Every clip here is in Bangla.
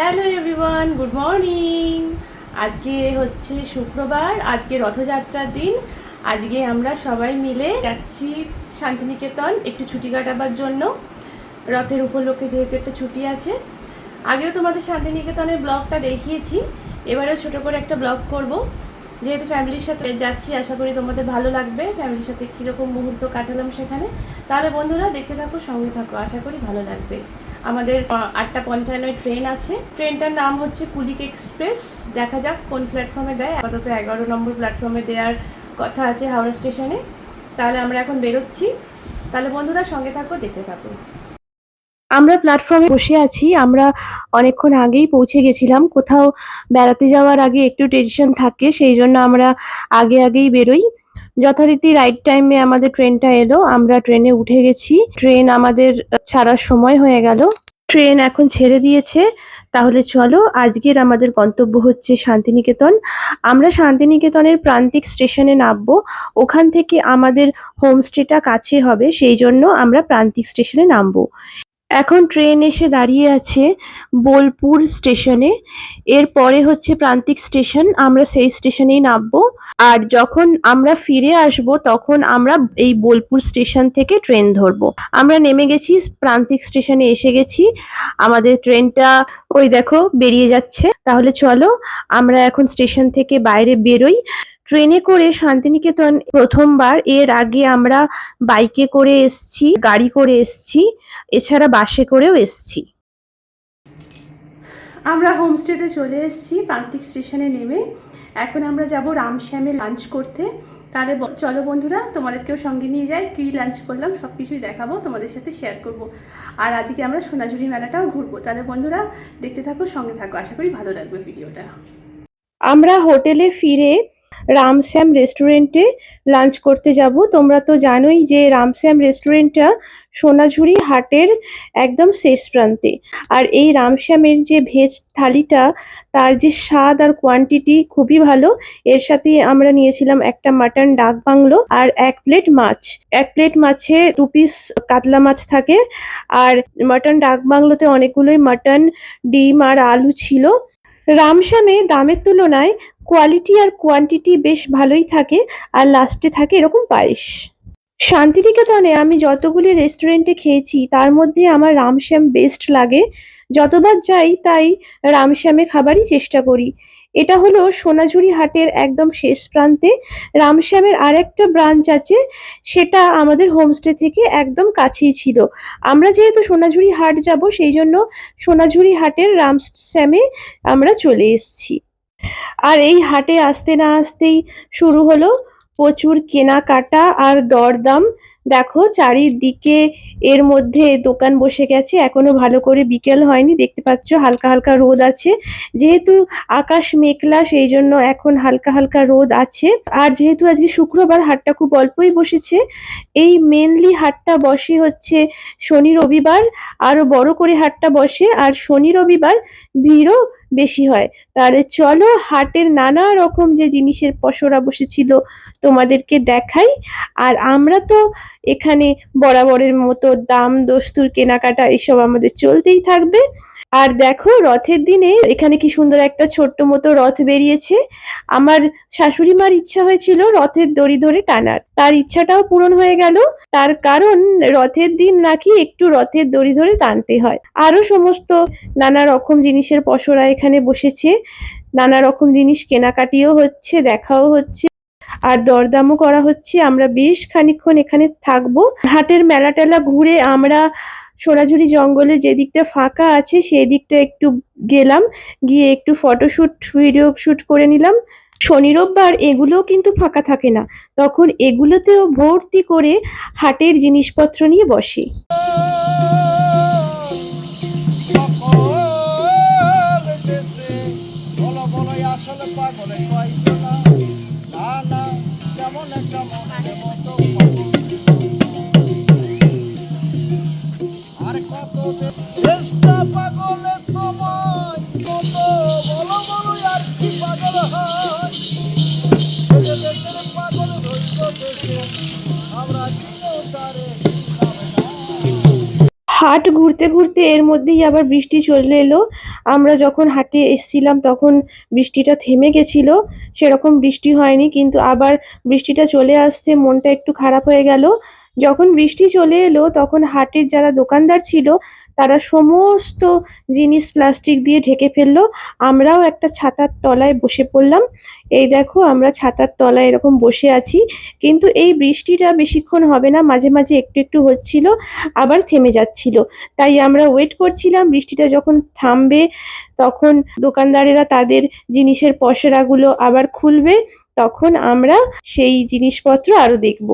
Hello everyone, good morning. আজকে হচ্ছে শুক্রবার, আজকে রথযাত্রার দিন। আজকে আমরা সবাই মিলে যাচ্ছি শান্তিনিকেতন একটু ছুটি কাটাবার জন্য। রথের উপলক্ষে যেহেতু একটা ছুটি আছে। আগেও তোমাদের শান্তিনিকেতনের ব্লগটা দেখিয়েছি, এবারেও ছোট করে একটা ব্লগ করব। যেহেতু ফ্যামিলির সাথে যাচ্ছি, আশা করি তোমাদের ভালো লাগবে। ফ্যামিলির সাথে কীরকম মুহূর্ত কাটালাম সেখানে। তাহলে বন্ধুরা দেখতে থাকো, সঙ্গে থাকো, আশা করি ভালো লাগবে। আমাদের আটটা পঞ্চান্নয় ট্রেন আছে। ট্রেনটার নাম হচ্ছে কুলিক এক্সপ্রেস। দেখা যাক কোন প্ল্যাটফর্মে দেয়। আপাতত এগারো নম্বর প্ল্যাটফর্মে দেওয়ার কথা আছে হাওড়া স্টেশনে। তাহলে আমরা এখন বেরোচ্ছি। তাহলে বন্ধুরা সঙ্গে থাকো, দেখতে থাকো। আমরা প্ল্যাটফর্মে বসে আছি। আমরা অনেকক্ষণ আগেই পৌঁছে গেছিলাম। কোথাও বেড়াতে যাওয়ার আগে একটু টেনশন থাকে, সেই জন্য আমরা আগে আগেই বেরোই। যথারীতি রাইট টাইমে আমাদের ট্রেনটা এলো, আমরা ট্রেনে উঠে গেছি। ট্রেন আমাদের ছাড়ার সময় হয়ে গেল। ট্রেন এখন ছেড়ে দিয়েছে। তাহলে চলো, আজকের আমাদের গন্তব্য হচ্ছে শান্তিনিকেতন। আমরা শান্তিনিকেতনের প্রান্তিক স্টেশনে নামবো। ওখান থেকে আমাদের হোমস্টেটা কাছে হবে, সেই জন্য আমরা প্রান্তিক স্টেশনে নামবো। এখন ট্রেন এসে দাঁড়িয়ে আছে বোলপুর স্টেশনে এরপরে হচ্ছে প্রান্তিক স্টেশন আমরা সেই স্টেশনেই নামবো। আর যখন আমরা ফিরে আসব, তখন আমরা এই বোলপুর স্টেশন থেকে ট্রেন ধরবো। আমরা নেমে গেছি, প্রান্তিক স্টেশনে এসে গেছি। আমাদের ট্রেনটা ওই দেখো, বেরিয়ে যাচ্ছে। তাহলে চলো, আমরা এখন স্টেশন থেকে বাইরে বেরোই। ট্রেনে করে শান্তিনিকেতন প্রথমবার। এর আগে আমরা বাইকে করে এসছি গাড়ি করে এসছি এছাড়া বাসে করেও এসছি। আমরা হোমস্টেতে চলে এসেছি প্রান্তিক স্টেশনে নেমে। এখন আমরা যাব রামশ্যামে লাঞ্চ করতে। তাহলে চলো বন্ধুরা তোমাদেরকেও সঙ্গে নিয়ে যাই। কী লাঞ্চ করলাম সব কিছুই দেখাবো তোমাদের সাথে শেয়ার করব। আর আজকে আমরা সোনাঝুরি মেলাটাও ঘুরবো। তাহলে বন্ধুরা দেখতে থাকো সঙ্গে থাকো। আশা করি ভালো লাগবে ভিডিওটা আমরা হোটেলে ফিরে রামশ্যাম রেস্টুরেন্টে লাঞ্চ করতে যাব। তোমরা তো জানোই যে রামশ্যাম রেস্টুরেন্টটা সোনাঝুরি হাটের একদম শেষ প্রান্তে। আর এই রামশ্যামের যে ভেজ থালিটা, তার যে স্বাদ আর কোয়ান্টিটি খুবই ভালো। এর সাথে আমরা নিয়েছিলাম একটা মাটন ডাক বাংলো আর এক প্লেট মাছ। এক প্লেট মাছে দু পিস কাতলা মাছ থাকে। আর মাটন ডাক বাংলোতে অনেকগুলোই মাটন ডিম আর আলু ছিল। রামশ্যামে দামের তুলনায় কোয়ালিটি আর কোয়ান্টিটি বেশ ভালোই থাকে আর লাস্টে থাকে এরকম পায়েস। শান্তিনিকেতনে আমি যতগুলি রেস্টুরেন্টে খেয়েছি, তার মধ্যে আমার রামশ্যাম বেস্ট লাগে। যতবার যাই তাই রামশ্যামে খাবারই চেষ্টা করি। এটা হলো সোনাঝুরি হাটের একদম শেষ প্রান্তে। রামশ্যামের আরেকটা ব্রাঞ্চ আছে, সেটা আমাদের হোমস্টে থেকে একদম কাছেই ছিল। আমরা যেহেতু সোনাঝুরি হাট যাব, সেই জন্য সোনাঝুরি হাটের রামশ্যামে আমরা চলে এসেছি। আর এই হাটে আসতে না আসতেই শুরু হলো প্রচুর কেনাকাটা আর দরদাম। দেখো, চারিদিকে এর মধ্যে দোকান বসে গেছে, এখনও ভালো করে বিকেল হয়নি, দেখতে পাচ্ছ হালকা হালকা রোদ আছে। যেহেতু আকাশ মেঘলা, সেই জন্য এখন হালকা হালকা রোদ আছে। আর যেহেতু আজকে শুক্রবার, হাটটা খুব অল্পই বসেছে। এই মেনলি হাটটা বসে হচ্ছে শনি রবিবার, আরও বড় করে হাটটা বসে, আর শনি রবিবার ভিড়ও বেশি হয়। তাহলে চলো হাটের নানা রকম যে জিনিসের পসরা বসেছিল তোমাদেরকে দেখাই। আর আমরা তো এখানে বরাবরের মতো দাম, দস্তুর, কেনাকাটা এসব আমাদের চলতেই থাকবে। আর দেখো, রথের দিনে এখানে কি সুন্দর একটা ছোট্ট মতো রথ বেরিয়েছে। আমার শাশুড়ি মার ইচ্ছা হয়েছিল রথের দড়ি ধরে টানার। তার ইচ্ছাটাও পূরণ হয়ে গেল। তার কারণ রথের দিন নাকি একটু রথের দড়ি ধরে টানতে হয়। আরও সমস্ত নানা রকম জিনিসের পসরা এখানে বসেছে। নানা রকম জিনিস কেনাকাটিও হচ্ছে, দেখাও হচ্ছে। আর দরদামও করা হচ্ছে। আমরা বেশ খানিকক্ষণ এখানে থাকব। হাটের মেলা টেলা ঘুরে আমরা সোনাঝুরি জঙ্গলে যে দিকটা ফাঁকা আছে সেই দিকটা একটু গেলাম। গিয়ে একটু ফটোশুট ভিডিও শ্যুট করে নিলাম। শনি, রোববার এগুলোও কিন্তু ফাঁকা থাকে না। তখন এগুলোতেও ভর্তি করে হাটের জিনিসপত্র নিয়ে বসে। হাট ঘুরতে ঘুরতে এর মধ্যেই আবার বৃষ্টি চলে এলো। আমরা যখন হাটে এসছিলাম তখন বৃষ্টিটা থেমে গেছিল, সেরকম বৃষ্টি হয়নি, কিন্তু আবার বৃষ্টিটা চলে আসতে মনটা একটু খারাপ হয়ে গেল। যখন বৃষ্টি চলে এলো, তখন হাটের যারা দোকানদার ছিল, তারা সমস্ত জিনিস প্লাস্টিক দিয়ে ঢেকে ফেলল। আমরাও একটা ছাতার তলায় বসে পড়লাম। এই দেখো, আমরা ছাতার তলায় এরকম বসে আছি। কিন্তু এই বৃষ্টিটা বেশিক্ষণ হবে না, মাঝে মাঝে একটু একটু হচ্ছিল, আবার থেমে যাচ্ছিল। তাই আমরা ওয়েট করছিলাম, বৃষ্টিটা যখন থামবে, তখন দোকানদারেরা তাদের জিনিসের পসরাগুলো আবার খুলবে, তখন আমরা সেই জিনিসপত্র আরও দেখব।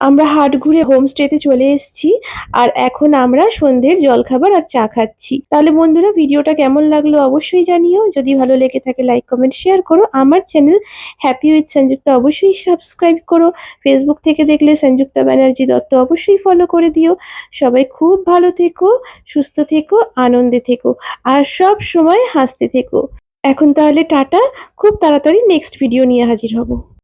আমরা হাট ঘুরে হোমস্টেতে চলে এসেছি আর এখন আমরা সন্ধ্যের জলখাবার আর চা খাচ্ছি। তাহলে বন্ধুরা ভিডিওটা কেমন লাগল অবশ্যই জানিও। যদি ভালো লেগে থাকে লাইক কমেন্ট শেয়ার করো। আমার চ্যানেল হ্যাপি উইথ সঞ্যুক্তা অবশ্যই সাবস্ক্রাইব করো। ফেসবুক থেকে দেখলে সঞ্যুক্তা ব্যানার্জি দত্ত অবশ্যই ফলো করে দিও। সবাই খুব ভালো থেকো, সুস্থ থেকো, আনন্দে থেকো, আর সব সময় হাসতে থেকো। এখন তাহলে টাটা। খুব তাড়াতাড়ি নেক্সট ভিডিও নিয়ে হাজির হব।